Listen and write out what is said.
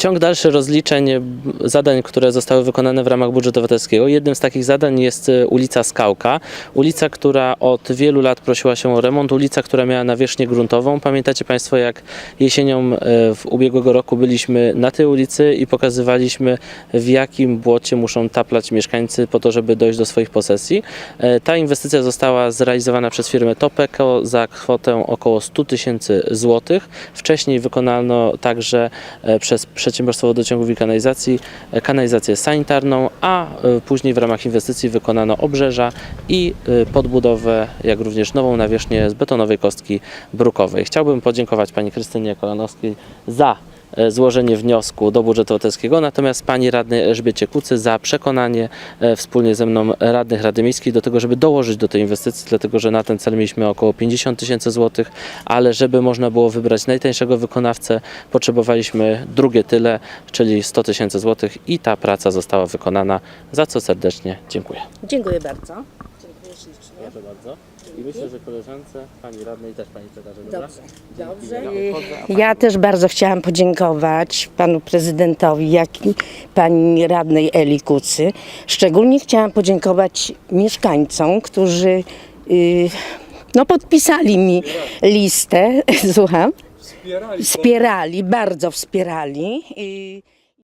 Ciąg dalszy rozliczeń zadań, które zostały wykonane w ramach budżetu obywatelskiego. Jednym z takich zadań jest e, ulica Skałka. Ulica, która od wielu lat prosiła się o remont, ulica, która miała nawierzchnię gruntową. Pamiętacie Państwo, jak jesienią e, w ubiegłego roku byliśmy na tej ulicy i pokazywaliśmy, w jakim błocie muszą taplać mieszkańcy po to, żeby dojść do swoich posesji. E, Ta inwestycja została zrealizowana przez firmę Topeko za kwotę około 100 tysięcy złotych. Wcześniej wykonano także e, przez przedsiębiorstwo wodociągów i kanalizacji e, kanalizację sanitarną, a e, później w ramach inwestycji wykonano obrzeża i e, podbudowę, jak również nową nawierzchnię z betonowej kostki brukowej. Chciałbym podziękować pani Krystynie Kolanowskiej za złożenie wniosku do budżetu obywatelskiego, natomiast pani radnej Elżbiecie Kucy za przekonanie e, wspólnie ze mną radnych Rady Miejskiej do tego, żeby dołożyć do tej inwestycji, dlatego że na ten cel mieliśmy około 50 tysięcy złotych, ale żeby można było wybrać najtańszego wykonawcę, potrzebowaliśmy drugie tyle, czyli 100 tysięcy złotych i ta praca została wykonana, za co serdecznie dziękuję. Dziękuję bardzo. Ślicznie. Proszę bardzo. I myślę, że koleżance, pani radnej też pani przekaże, dobra? Dobrze, dobrze. Ja a Ja też bardzo chciałam podziękować panu prezydentowi, jak i pani radnej Eli Kucy. Szczególnie chciałam podziękować mieszkańcom, którzy y, no, podpisali mi listę, słucham, Wspierali. wspierali, bardzo wspierali. I